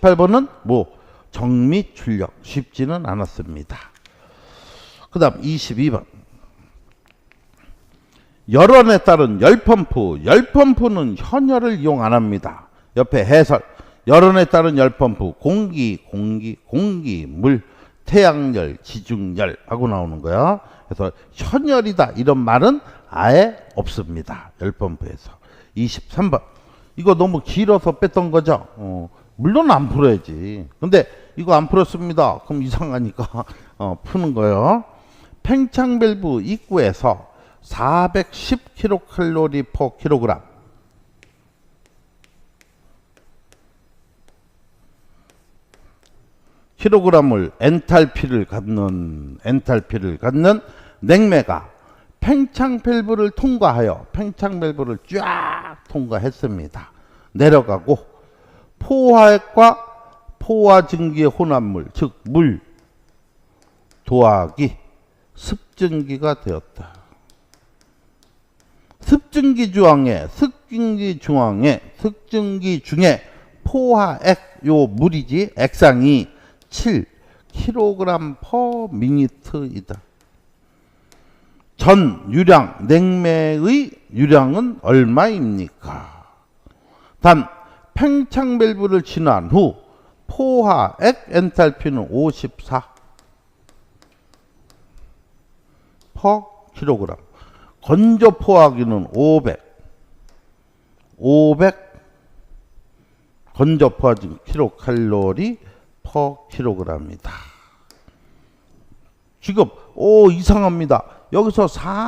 18번은 뭐 정미 출력 쉽지는 않았습니다. 그 다음 22번 열원에 따른 열펌프 열펌프는 현열을 이용 안 합니다. 옆에 해설 열원에 따른 열펌프 공기 공기 공기 물 태양열 지중열 하고 나오는 거야. 그래서 현열이다 이런 말은 아예 없습니다. 열펌프에서 23번 이거 너무 길어서 뺐던 거죠. 어, 물론 안 풀어야지. 근데 이거 안 풀었습니다. 그럼 이상하니까 어, 푸는 거예요. 팽창 밸브 입구에서 410kcal per kg 킬로그램을 엔탈피를 갖는 엔탈피를 갖는 냉매가 팽창 밸브를 통과하여 팽창 밸브를 쫙 통과했습니다. 내려가고 포화액과 포화 증기의 혼합물 즉 물 도화기 습증기가 되었다. 습증기 중앙에 습증기 중앙에 습증기 중에 포화액 요 물이지 액상이 7 kg per minute이다. 전 유량 냉매의 유량은 얼마입니까? 단 팽창 밸브를 지난 후 포화 액 엔탈피는 54 per kg. 건조 포화기는 500 500 건조 포화기 킬로칼로리 per kg입니다. 지금 오 이상합니다. 여기서 4